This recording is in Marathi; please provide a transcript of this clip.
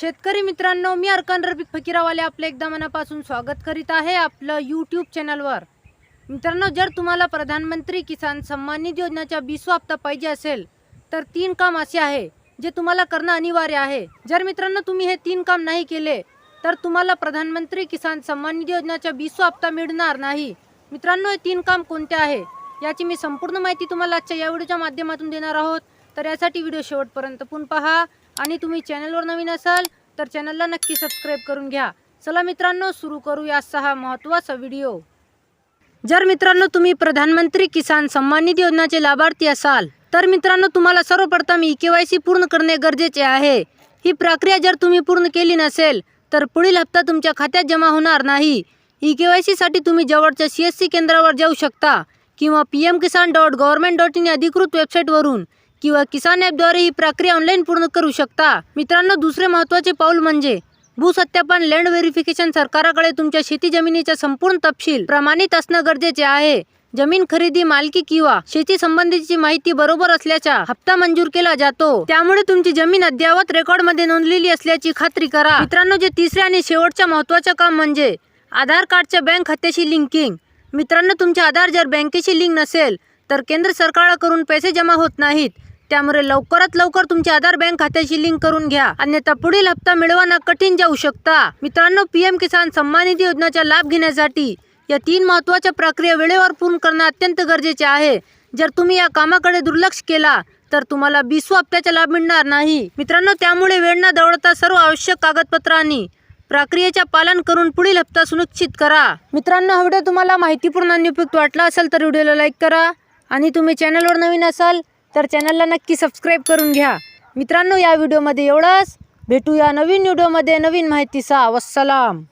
शेतकरी मित्रांनो मी अर्कान रफिक फकीरावाले आपलं एकदा मनापासून स्वागत करीत आहे आपलं यूट्यूब चॅनलवर मित्रांनो जर तुम्हाला प्रधानमंत्री किसान सन्मान निधी योजनेचा बिसवा हप्ता पाहिजे असेल तर तीन काम असे आहे जे तुम्हाला करणं अनिवार्य आहे. जर मित्रांनो तुम्ही हे तीन काम नाही केले तर तुम्हाला प्रधानमंत्री किसान सन्मान निधी योजनेचा बिसवा हप्ता मिळणार नाही. मित्रांनो हे तीन काम कोणते आहे याची मी संपूर्ण माहिती तुम्हाला आजच्या या व्हिडिओच्या माध्यमातून देणार आहोत. तर यासाठी व्हिडिओ शेवटपर्यंत पण पहा. आणि तुम्ही चॅनलवर नवीन असाल तर चॅनलला नक्की सबस्क्राईब करून घ्या. चला मित्रांनो सुरू करूया या सहा महत्त्वाचा व्हिडिओ. जर मित्रांनो तुम्ही प्रधानमंत्री किसान सन्मान निधी योजनाचे लाभार्थी असाल तर मित्रांनो तुम्हाला सर्वप्रथम ई के वाय सी पूर्ण करणे गरजेचे आहे. ही प्रक्रिया जर तुम्ही पूर्ण केली नसेल तर पुढील हप्ता तुमच्या खात्यात जमा होणार नाही. ई के वाय सीसाठी तुम्ही जवळच्या सी एस सी केंद्रावर जाऊ शकता किंवा P M Kisan dot government dot in अधिकृत वेबसाईटवरून किंवा किसान ॲपद्वारे ही प्रक्रिया ऑनलाईन पूर्ण करू शकता. मित्रांनो दुसरे महत्त्वाचे पाऊल म्हणजे भूसत्यापन लँड व्हेरिफिकेशन सरकाराकडे तुमच्या शेती जमिनीचा संपूर्ण तपशील प्रमाणित असणं गरजेचे आहे. जमीन खरेदी मालकी किंवा शेती संबंधीची माहिती बरोबर असल्याचा हप्ता मंजूर केला जातो. त्यामुळे तुमची जमीन अद्ययावत रेकॉर्डमध्ये नोंदलेली असल्याची खात्री करा. मित्रांनो जे तिसरे आणि शेवटच्या महत्वाचं काम म्हणजे आधार कार्डच्या बँक खात्याशी लिंकिंग मित्रांनो तुमचे आधार जर बँकेशी लिंक नसेल तर केंद्र सरकारकडून पैसे जमा होत नाहीत. त्यामुळे लवकरात लवकर तुमच्या आधार बँक खात्याशी लिंक करून घ्या. अन्यथा पुढील हप्ता मिळवणं कठीण जाऊ शकता. मित्रांनो पीएम किसान सन्मान निधी योजनेचा लाभ घेण्यासाठी या तीन महत्त्वाच्या प्रक्रिया वेळेवर पूर्ण करणं अत्यंत गरजेचे आहे. जर तुम्ही या कामाकडे दुर्लक्ष केला तर तुम्हाला बिसू हप्त्याचा लाभ मिळणार नाही. मित्रांनो त्यामुळे वेळ न दवडता सर्व आवश्यक कागदपत्रांनी प्रक्रियेचे पालन करून पुढील हप्ता सुनिश्चित करा. मित्रांनो हा व्हिडिओ तुम्हाला माहितीपूर्ण आणि उपयुक्त वाटला असेल तर व्हिडिओला लाईक करा. आणि तुम्ही चॅनलवर नवीन असाल तर चॅनलला नक्की सबस्क्राईब करून घ्या. मित्रांनो या व्हिडिओमध्ये एवढंच. भेटूया नवीन व्हिडिओमध्ये नवीन माहितीचा. वसलाम